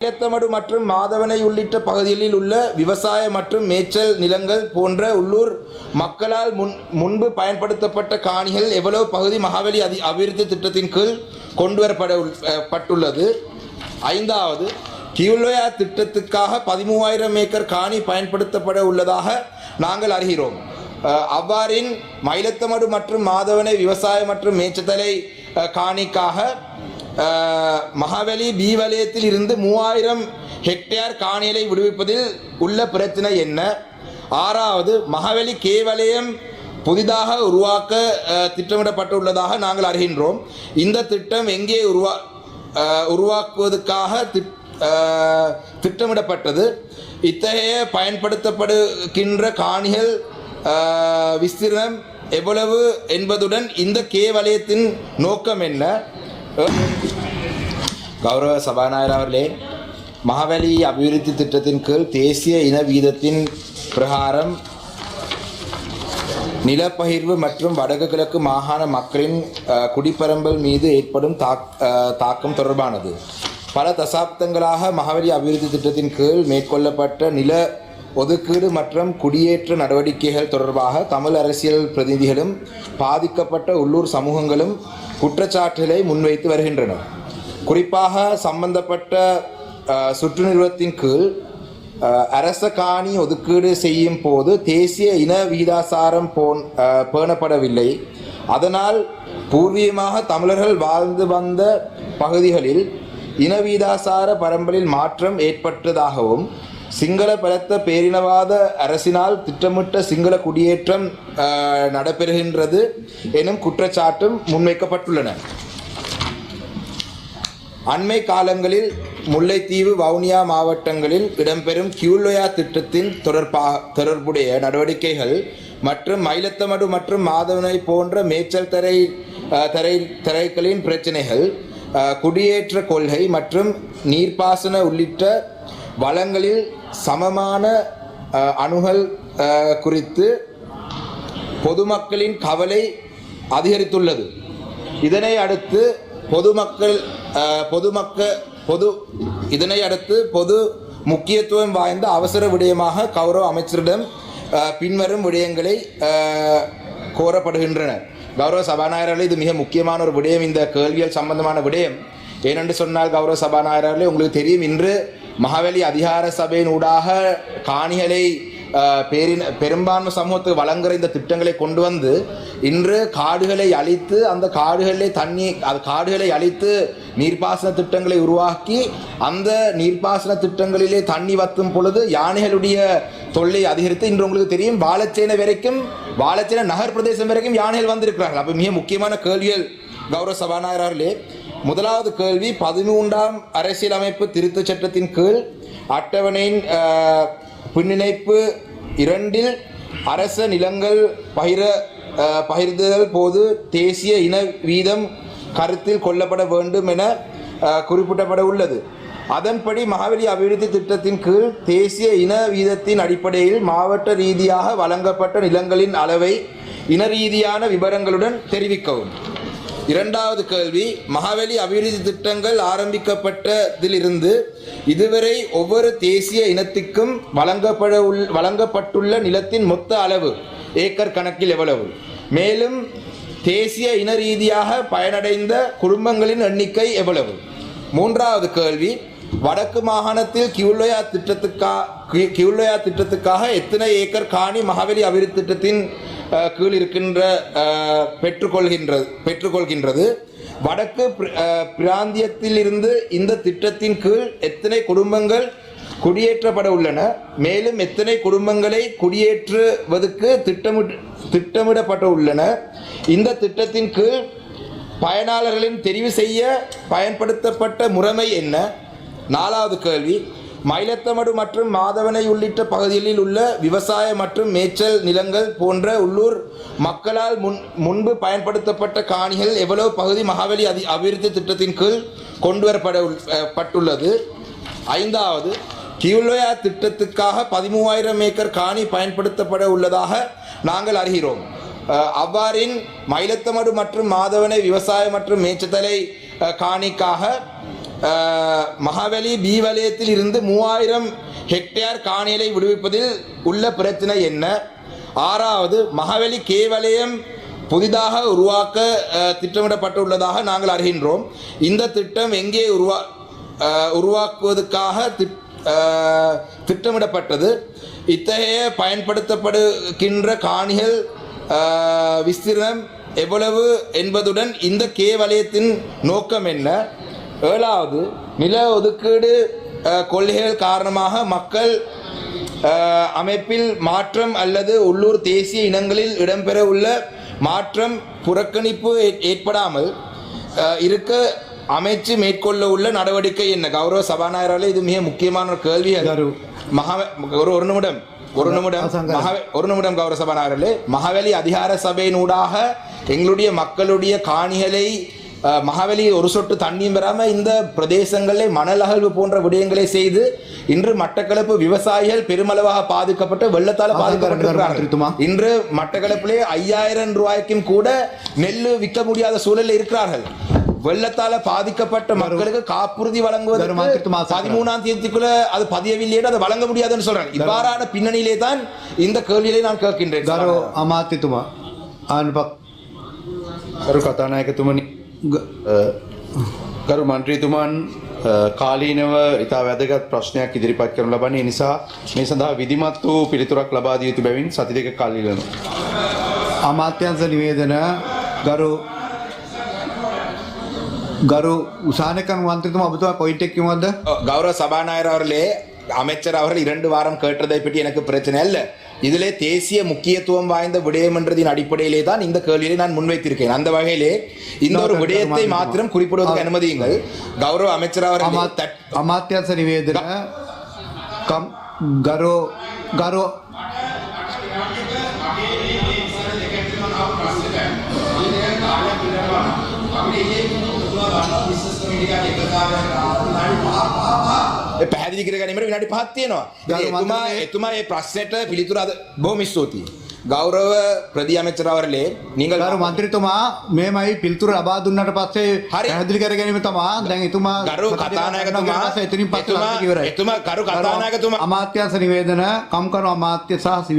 இலத்தமடு மற்றும் மாதவனை உள்ளிட்ட பகுதிகளில் உள்ள விவசாய மற்றும் மேய்ச்சல் நிலங்கள் போன்ற உள்ளூர் மக்களால் முன் முன்பு பயன்படுத்தப்பட்ட காணிகள் எவ்வளவு பகுதி மகாவலி அதி அபிவிருத்தி திட்டத்தின் கீழ் கொண்டு வரப்பட உள்- பட்டுள்ளது? ஐந்தாவது கியூலோயா திட்டத்துக்காக பதிமூவாயிரம் ஏக்கர் காணி பயன்படுத்தப்பட உள்ளதாக நாங்கள் அறிகிறோம். அவ்வாறின் மயிலத்தமடு மற்றும் மாதவனை விவசாய மற்றும் மேய்ச்சத்தலை காணிக்காக மகாவலி பி வலயத்தில் இருந்து மூவாயிரம் ஹெக்டேர் காணிகளை விடுவிப்பதில் உள்ள பிரச்சனை என்ன? ஆறாவது மகாவலி கே வலயம் புதிதாக உருவாக்க திட்டமிடப்பட்டுள்ளதாக நாங்கள் அறிகின்றோம். இந்த திட்டம் எங்கே உருவா உருவாக்குவதற்காக திட்டமிடப்பட்டது. இத்தகைய பயன்படுத்தப்படுகின்ற காணிகள் விஸ்தீர்ணம் எவ்வளவு என்பதுடன் இந்த கே வலயத்தின் நோக்கம் என்ன? கௌரவ சபாநாயகர் அவர்களே மகாவலி அபிவிருத்தி திட்டத்தின் கீழ் தேசிய இன வீதத்தின் பிரகாரம் நிலப்பகிர்வு மற்றும் வடக்கு கிழக்கு மாகாண மக்களின் குடிப்பரம்பல் மீது ஏற்படும் தாக் தாக்கம் தொடர்பானது. பல தசாப்தங்களாக மகாவலி அபிவிருத்தி திட்டத்தின் கீழ் மேற்கொள்ளப்பட்ட நில ஒதுக்கீடு மற்றும் குடியேற்ற நடவடிக்கைகள் தொடர்பாக தமிழ் அரசியல் பிரதிநிதிகளும் பாதிக்கப்பட்ட உள்ளூர் சமூகங்களும் குற்றச்சாட்டுகளை முன்வைத்து வருகின்றனர் குறிப்பாக சம்பந்தப்பட்ட சுற்று நிறுவனத்தின் கீழ் அரச காணி ஒதுக்கீடு செய்யும் போது தேசிய இன வீதாசாரம் போன் பேணப்படவில்லை. அதனால் பூர்வீகமாக தமிழர்கள் வாழ்ந்து வந்த பகுதிகளில் இன வீதாசார பரம்பலில் மாற்றம் ஏற்பட்டதாகவும் சிங்கள பலத்த பேரினவாத அரசினால் திட்டமிட்ட சிங்கள குடியேற்றம் நடைபெறுகின்றது எனும் குற்றச்சாட்டும் முன்வைக்கப்பட்டுள்ளன. அண்மை காலங்களில் முல்லைத்தீவு வவுனியா மாவட்டங்களில் இடம்பெறும் கியூலோயா திட்டத்தின் தொடர்பாக தொடர்புடைய நடவடிக்கைகள் மற்றும் மயிலத்தமடு மற்றும் மாதவனை போன்ற மேய்ச்சல் தரை தரை தரைகளின் பிரச்சனைகள் குடியேற்ற கொள்கை மற்றும் நீர்ப்பாசன உள்ளிட்ட வளங்களில் சமமான அணுகல் குறித்து பொதுமக்களின் கவலை அதிகரித்துள்ளது. இதனை அடுத்து பொதுமக்கள் பொதுமக்க பொது இதனை அடுத்து பொது முக்கியத்துவம் வாய்ந்த அவசர விடயமாக கௌரவ அமைச்சரிடம் பின்வரும் விடயங்களை கோரப்படுகின்றன. கௌரவ சபாநாயகர்களே இது மிக முக்கியமான ஒரு விடயம். இந்த கேள்வியல் சம்பந்தமான விடயம். ஏனென்று சொன்னால் கௌரவ சபாநாயகர்களே உங்களுக்கு தெரியும் இன்று மகாவலி அதிகார சபையின் ஊடாக காணிகளை பேரின் பெரும்பான்மை சமூகத்துக்கு வழங்குகிற இந்த திட்டங்களை கொண்டு வந்து இன்று காடுகளை அழித்து அந்த காடுகளிலே தண்ணி அது காடுகளை அழித்து நீர்ப்பாசன திட்டங்களை உருவாக்கி அந்த நீர்ப்பாசன திட்டங்களிலே தண்ணி வத்தும் பொழுது யானைகளுடைய தொல்லை அதிகரித்து இன்று உங்களுக்கு தெரியும் வாழச்சேனை வரைக்கும் வாழச்சேனை நகர் பிரதேசம் வரைக்கும் யானைகள் வந்திருக்கிறார்கள். அப்போ மிக முக்கியமான கேள்விகள் கௌரவ சபாநாயகர்களே முதலாவது கேள்வி பதிமூன்றாம் அரசியலமைப்பு திருத்தச் சட்டத்தின் கீழ் அட்டவணையின் பின்னிணைப்பு இரண்டில் அரச நிலங்கள் பகிர பகிர்ந்ததல் போது தேசிய இன வீதம் கருத்தில் கொள்ளப்பட வேண்டும் என குறிப்பிடப்பட உள்ளது. அதன்படி மகாவலி அபிவிருத்தி திட்டத்தின் கீழ் தேசிய இன வீதத்தின் அடிப்படையில் மாவட்ட ரீதியாக வழங்கப்பட்ட நிலங்களின் அளவை இன ரீதியான விவரங்களுடன் தெரிவிக்கவும். இரண்டாவது கேள்வி மகாவெளி அபிவிருத்தி திட்டங்கள் ஆரம்பிக்கப்பட்டதிலிருந்து இதுவரை ஒவ்வொரு தேசிய இனத்திற்கும் வழங்கப்பட உள் வழங்கப்பட்டுள்ள நிலத்தின் மொத்த அளவு ஏக்கர் கணக்கில் எவ்வளவு? மேலும் தேசிய இன ரீதியாக பயனடைந்த குடும்பங்களின் எண்ணிக்கை எவ்வளவு? மூன்றாவது கேள்வி வடக்கு மாகாணத்தில் கியுலோயா திட்டத்துக்கா கி- திட்டத்துக்காக எத்தனை ஏக்கர் காணி மகாவெளி அபிவிருத்தி திட்டத்தின் கீழ் இருக்கின்ற பெற்றுக்கொள்கின்றது பெற்றுக்கொள்கின்றது. வடக்கு பிராந்தியத்திலிருந்து இந்த திட்டத்தின் கீழ் எத்தனை குடும்பங்கள் குடியேற்றப்பட உள்ளன? மேலும் எத்தனை குடும்பங்களை குடியேற்றுவதற்கு திட்டமிட்டு திட்டமிடப்பட உள்ளன? இந்த திட்டத்தின் கீழ் பயனாளர்களின் தெரிவு செய்ய பயன்படுத்தப்பட்ட முறைமை என்ன? நாலாவது கேள்வி. மயிலத்தமடு மற்றும் மாதவனை உள்ளிட்ட பகுதிகளில் உள்ள விவசாய மற்றும் மேய்ச்சல் நிலங்கள் போன்ற உள்ளூர் மக்களால் முன் முன்பு பயன்படுத்தப்பட்ட காணிகள் எவ்வளவு பகுதி மகாவலி அதி அபிவிருத்தி திட்டத்தின் கீழ் கொண்டு வரப்பட உள்- பட்டுள்ளது? ஐந்தாவது கியூலோயா திட்டத்துக்காக பதிமூவாயிரம் ஏக்கர் காணி பயன்படுத்தப்பட உள்ளதாக நாங்கள் அறிகிறோம். அவ்வாறின் மயிலத்தமடு மற்றும் மாதவனை விவசாய மற்றும் மேய்ச்சத்தலை காணிக்காக மகாவலி பி வலயத்தில் இருந்து மூவாயிரம் ஹெக்டேர் காணிகளை விடுவிப்பதில் உள்ள பிரச்சனை என்ன? ஆறாவது மகாவலி கே வலயம் புதிதாக உருவாக்க திட்டமிடப்பட்டுள்ளதாக நாங்கள் அறிகின்றோம். இந்த திட்டம் எங்கே உருவா உருவாக்குவதற்காக திட் திட்டமிடப்பட்டது. இத்தகைய பயன்படுத்தப்படுகின்ற காணிகள் விஸ்திரம் எவ்வளவு என்பதுடன் இந்த கே வலயத்தின் நோக்கம் என்ன? ஏழாவது நில ஒதுக்கீடு கொள்கைகள் காரணமாக மக்கள் அமைப்பில் மாற்றம் அல்லது உள்ளூர் தேசிய இனங்களில் இடம்பெற உள்ள மாற்றம் புறக்கணிப்பு ஏற்- ஏற்படாமல் இருக்க அமைச்சு மேற்கொள்ள உள்ள நடவடிக்கை என்ன? கௌரவ சபாநாயகராலே இது மிக முக்கியமான ஒரு கேள்வி. மகா ஒரு ஒரு நிமிடம் ஒரு நிமிடம். ஒரு நிமிடம் கௌரவ சபாநாயகர்களே. மகாவலி அதிகார சபையினூடாக எங்களுடைய மக்களுடைய காணிகளை மகாவலி ஒரு சொட்டு தண்ணியும் பெறாமல் இந்த பிரதேசங்களில் மணல் அகழ்வு போன்ற விடயங்களை செய்து இன்று மட்டக்களப்பு விவசாயிகள் பெருமளவாக பாதுகாப்பட்டு வெள்ளத்தால் பாதுகாக்கப்பட்டிருக்கிறார்கள் இன்று மட்டக்களப்பிலே ஐயாயிரம் ரூபாய்க்கும் கூட நெல் விற்க முடியாத சூழலில் இருக்கிறார்கள். வெள்ளத்தால பாதிக்கப்பட்ட மக்களுக்கு காப்புறுதி வழங்குவதற்கு பதிமூணாம் தேதிக்குள்ள அது பதியவில்லையே அதை வழங்க முடியாதுன்னு சொல்றாங்க. இவ்வாறான பின்னணியிலே தான் இந்த கேள்வியிலே நான் கேட்கின்றேன் அமாத்தித்துமா அன்பக் ஒரு கதாநாயகத்துமணி. කතානායකතුමනි කරු මන්ත්‍රීතුමන් අ, කාලීනව ඉතා වැදගත් ප්‍රශ්නයක් ඉදිරිපත් කරන ලබන්නේ නිසා මේ සඳහා විදිමත් වූ පිළිතුරක් ලබා දිය යුතු බැවින් සති දෙක කල්ලිලනු. අමාත්‍යංශ නිවේදන ගරු ගරු උසානකන් මන්ත්‍රතුමා ඔබතුමා පොයින්ට් එක කිව්වද கௌரவ சபாநாயகர் அவர்களே அமைச்சர் அவர்கள் இரண்டு வாரம் கேட்டதை பற்றி எனக்கு பிரச்சனை அல்ல இதிலே தேசிய முக்கியத்துவம் வாய்ந்த விடயம் என்றதின் அடிப்படையிலே தான் இந்த கேள்வியை நான் முன்வைத்திருக்கேன். அந்த வகையிலே இந்த ஒரு விடயத்தை மாத்திரம் குறிப்பிடுவதற்கு அனுமதியுங்கள். கௌரவ அமைச்சர் அவர் அமாத்தியாச நிவேதன கம் கரோ கரோ विशेष कमिटी का පැහැදිලි කර ගැනීමට විනාඩි 5ක් තියෙනවා. එතුමා එතුමා මේ ප්‍රශ්නෙට පිළිතුර අද බොහොම ස්තුතියි. ගෞරව ප්‍රධානමැතිවරලේ නිගල් ගරු මන්ත්‍රීතුමා මේමයි පිළිතුර ලබා දුන්නාට පස්සේ පැහැදිලි කර ගැනීම තමයි දැන් එතුමා ගරු කතානායකතුමා එතුමින් පස්සේ ඉවරයි. එතුමා ගරු කතානායකතුමා අමාත්‍යාංශ නිවේදන කම්කරු අමාත්‍ය සහ